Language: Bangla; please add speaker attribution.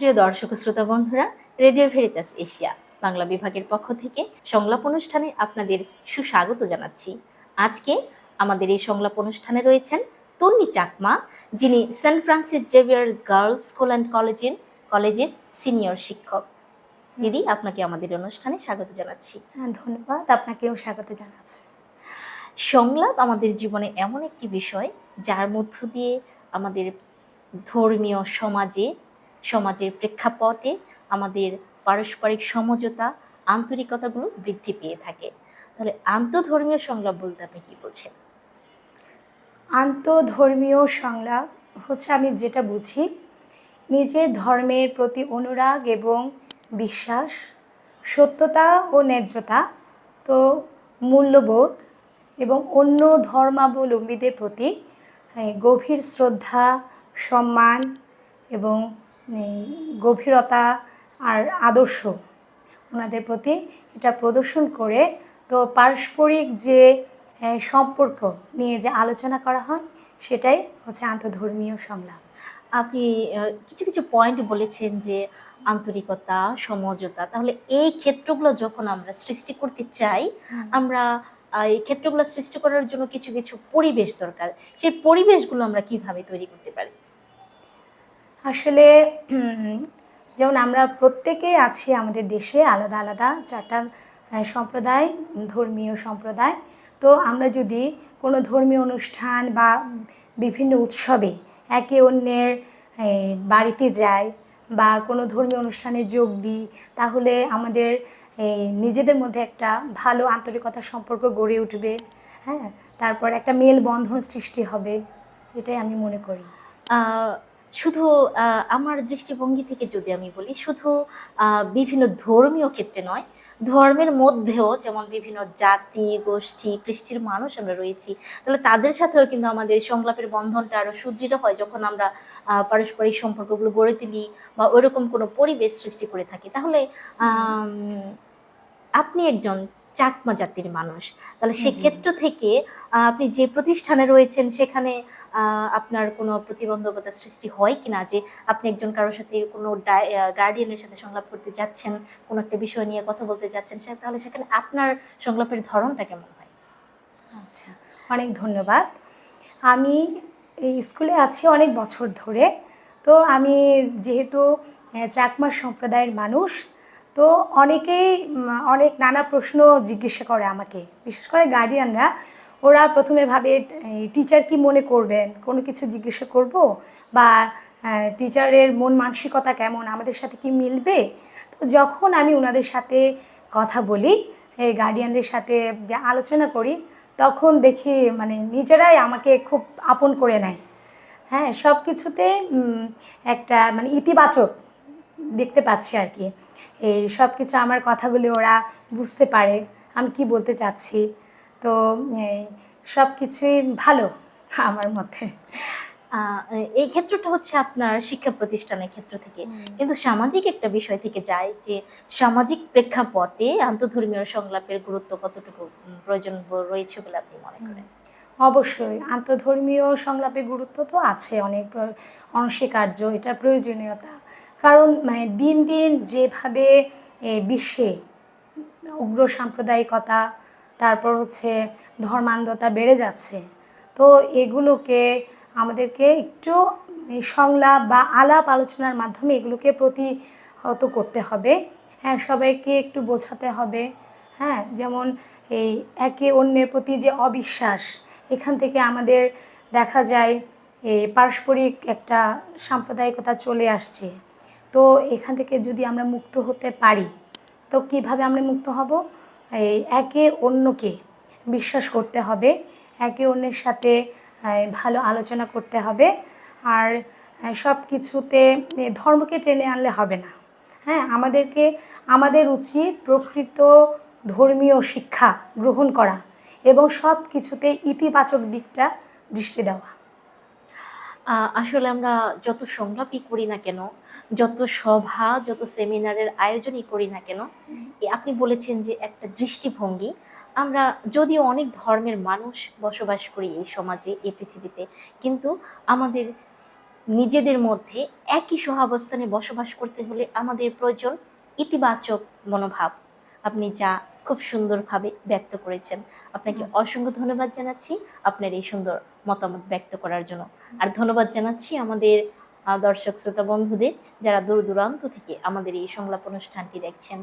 Speaker 1: প্রিয় দর্শক শ্রোতা বন্ধুরা রেডিও ভেরিতাস এশিয়া বাংলা বিভাগের পক্ষ থেকে সংলাপ অনুষ্ঠানে আপনাদের সুস্বাগত জানাচ্ছি। আজকে আমাদের এই সংলাপ অনুষ্ঠানে রয়েছেন তন্নি চাকমা যিনি Saint Francis Xavier Girls School and কলেজের কলেজের সিনিয়র শিক্ষক। দিদি আপনাকে আমাদের অনুষ্ঠানে স্বাগত জানাচ্ছি।
Speaker 2: হ্যাঁ, ধন্যবাদ। আপনাকেও স্বাগত জানাচ্ছি।
Speaker 1: সংলাপ আমাদের জীবনে এমন একটি বিষয় যার মধ্য দিয়ে আমাদের ধর্মীয় সমাজে সমাজের প্রেক্ষাপটে আমাদের পারস্পরিক সমঝোতা, আন্তরিকতাগুলো বৃদ্ধি পেয়ে থাকে। তাহলে আন্তধর্মীয় সংলাপ বলতে আপনি কি বোঝেন?
Speaker 2: আন্তধর্মীয় সংলাপ হচ্ছে আমি যেটা বুঝি, নিজের ধর্মের প্রতি অনুরাগ এবং বিশ্বাস, সত্যতা ও ন্যায্যতা, তো মূল্যবোধ এবং অন্য ধর্মাবলম্বীদের প্রতি গভীর শ্রদ্ধা, সম্মান এবং গভীরতা আর আদর্শ ওনাদের প্রতি এটা প্রদর্শন করে। তো পারস্পরিক যে সম্পর্ক নিয়ে যে আলোচনা করা হয় সেটাই হচ্ছে আন্তধর্মীয় সংলাপ।
Speaker 1: আপনি কিছু কিছু পয়েন্ট বলেছেন যে আন্তরিকতা সমঝোতা। তাহলে এই ক্ষেত্রগুলো যখন আমরা সৃষ্টি করতে চাই আমরা এই ক্ষেত্রগুলো সৃষ্টি করার জন্য কিছু কিছু পরিবেশ দরকার। সেই পরিবেশগুলো আমরা কীভাবে তৈরি করতে পারি?
Speaker 2: আসলে যেমন আমরা প্রত্যেকেই আছি আমাদের দেশে আলাদা আলাদা চারটা সম্প্রদায়, ধর্মীয় সম্প্রদায়। তো আমরা যদি কোনো ধর্মীয় অনুষ্ঠান বা বিভিন্ন উৎসবে একে অন্যের বাড়িতে যাই বা কোনো ধর্মীয় অনুষ্ঠানে যোগ দিই, তাহলে আমাদের নিজেদের মধ্যে একটা ভালো আন্তরিকতার সম্পর্ক গড়ে উঠবে হ্যাঁ? তারপর একটা মেলবন্ধন সৃষ্টি হবে, এটাই আমি মনে করি।
Speaker 1: শুধু আমার দৃষ্টিভঙ্গি থেকে যদি আমি বলি, শুধু বিভিন্ন ধর্মীয় ক্ষেত্রে নয়, ধর্মের মধ্যেও যেমন বিভিন্ন জাতি, গোষ্ঠী, কৃষ্টির মানুষ আমরা রয়েছি, তাহলে তাদের সাথেও কিন্তু আমাদের সংলাপের বন্ধনটা আরও সুদৃঢ় হয় যখন আমরা পারস্পরিক সম্পর্কগুলো গড়ে তুলি বা ওইরকম কোনো পরিবেশ সৃষ্টি করে থাকি। তাহলে আপনি একজন চাকমা জাতির মানুষ। তাহলে সেক্ষেত্র থেকে আপনি যে প্রতিষ্ঠানে রয়েছেন সেখানে আপনার কোনো প্রতিবন্ধকতা সৃষ্টি হয় কিনা? যে আপনি একজন কারোর সাথে কোনো গার্ডিয়ানের সাথে সংলাপ করতে যাচ্ছেন কোনো একটা বিষয় নিয়ে কথা বলতে যাচ্ছেন সে- তাহলে সেখানে আপনার সংলাপের ধরনটা কেমন হয়?
Speaker 2: আচ্ছা অনেক ধন্যবাদ। আমি এই স্কুলে আছি অনেক বছর ধরে। তো আমি যেহেতু চাকমা সম্প্রদায়ের মানুষ তো অনেকেই অনেক নানা প্রশ্ন জিজ্ঞাসা করে আমাকে। বিশেষ করে গার্ডিয়ানরা ওরা প্রথমে ভাবে টিচার কি মনে করবেন? কোনো কিছু জিজ্ঞাসা করব? বা টিচারের মন মানসিকতা কেমন? আমাদের সাথে কি মিলবে? তো যখন আমি ওনাদের সাথে কথা বলি, এই গার্ডিয়ানদের সাথে যে আলোচনা করি, তখন দেখি মানে নিজেরাই আমাকে খুব আপন করে নেয়। হ্যাঁ সব কিছুতে একটা মানে ইতিবাচক দেখতে পাচ্ছি আর কি। এই সব কিছু আমার কথাগুলি ওরা বুঝতে পারে আমি কি বলতে চাচ্ছি। তো এই সব কিছুই ভালো আমার মতে।
Speaker 1: এই ক্ষেত্রটা হচ্ছে আপনার শিক্ষা প্রতিষ্ঠানের ক্ষেত্র থেকে। কিন্তু সামাজিক একটা বিষয় থেকে যায় যে সামাজিক প্রেক্ষাপটে আন্তধর্মীয় সংলাপের গুরুত্ব কতটুকু প্রয়োজন রয়েছে বলে আপনি মনে করেন?
Speaker 2: অবশ্যই আন্তধর্মীয় সংলাপের গুরুত্ব তো আছে অনেক অনস্বীকার্য এটার প্রয়োজনীয়তা। কারণ মানে দিন দিন যেভাবে বিশ্বে উগ্র সাম্প্রদায়িকতা, তারপর হচ্ছে ধর্মান্ধতা বেড়ে যাচ্ছে, তো এগুলোকে আমাদেরকে একটু সংলাপ বা আলাপ আলোচনার মাধ্যমে এগুলোকে প্রতিহত করতে হবে। হ্যাঁ সবাইকে একটু বোঝাতে হবে। হ্যাঁ যেমন এই একে অন্যের প্রতি যে অবিশ্বাস, এখান থেকে আমাদের দেখা যায় এই পারস্পরিক একটা সাম্প্রদায়িকতা চলে আসছে। তো এখান থেকে যদি আমরা মুক্ত হতে পারি, তো কীভাবে আমরা মুক্ত হব? এই একে অন্যকে বিশ্বাস করতে হবে, একে অন্যের সাথে ভালো আলোচনা করতে হবে, আর সব কিছুতে ধর্মকে টেনে আনলে হবে না। হ্যাঁ আমাদেরকে, আমাদের উচিত প্রকৃত ধর্মীয় শিক্ষা গ্রহণ করা এবং সব কিছুতে ইতিবাচক দিকটা দৃষ্টি দেওয়া।
Speaker 1: আসলে আমরা যত সংলাপই করি না কেন, যত সভা, যত সেমিনারের আয়োজনই করি না কেন আপনি বলেছেন যে একটা দৃষ্টিভঙ্গি। আমরা যদিও অনেক ধর্মের মানুষ বসবাস করি এই সমাজে, এই পৃথিবীতে, কিন্তু আমাদের নিজেদের মধ্যে একই সহাবস্থানে বসবাস করতে হলে আমাদের প্রয়োজন ইতিবাচক মনোভাব। আপনি যা খুব সুন্দরভাবে ব্যক্ত করেছেন। আপনাকে
Speaker 2: আচ্ছা।
Speaker 1: অসংখ্য ধন্যবাদ জানাচ্ছি আপনার এই সুন্দর মতামত ব্যক্ত করার জন্য। আর ধন্যবাদ জানাচ্ছি আমাদের দর্শক শ্রোতা বন্ধুদের যারা দূর দূরান্ত থেকে আমাদের এই সংলাপ অনুষ্ঠানটি দেখছেন।